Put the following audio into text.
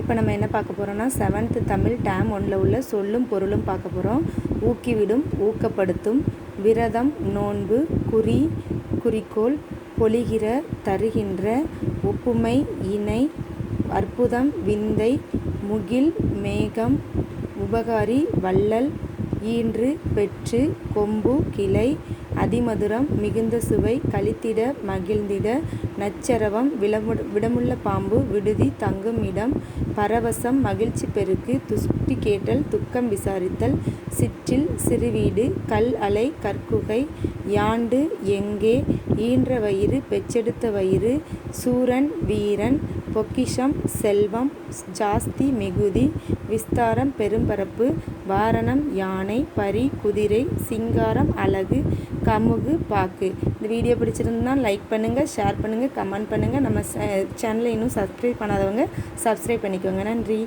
இப்போ நம்ம என்ன பார்க்க போகிறோம்னா செவன்த்து தமிழ் டேம் ஒன்றில் உள்ள சொல்லும் பொருளும் பார்க்க போகிறோம் ஊக்கிவிடும் ஊக்கப்படுத்தும் விரதம் நோன்பு குறி குறிக்கோள் பொழிகிற தருகின்ற ஒப்புமை இணை அற்புதம் விந்தை முகில் மேகம் உபகாரி வள்ளல் ஈன்று பெற்று கொம்பு கிளை அதிமதுரம் மிகுந்த சுவை களித்திட மகிழ்ந்திட நச்சரவம் விலமு விடமுள்ள பாம்பு விடுதி தங்கும் இடம் பரவசம் மகிழ்ச்சி பெருக்கு துஷ்டி கேட்டல் துக்கம் விசாரித்தல் சிற்றில் சிறுவீடு கல் அலை கற்குகை யாண்டு எங்கே ஈன்ற வயிறு பெற்றெடுத்த வயிறு சூரன் வீரன் பொக்கிஷம் செல்வம் ஜாஸ்தி மிகுதி விஸ்தாரம் பெரும்பரப்பு வாரணம் யானை பரி குதிரை சிங்காரம் அழகு கமுகு பாக்கு. இந்த வீடியோ பிடிச்சிருந்தா லைக் பண்ணுங்கள் ஷேர் பண்ணுங்கள் கமெண்ட் பண்ணுங்கள் நம்ம சேனலை இன்னும் சப்ஸ்கிரைப் பண்ணாதவங்க சப்ஸ்கிரைப் பண்ணிக்கோங்க. நன்றி.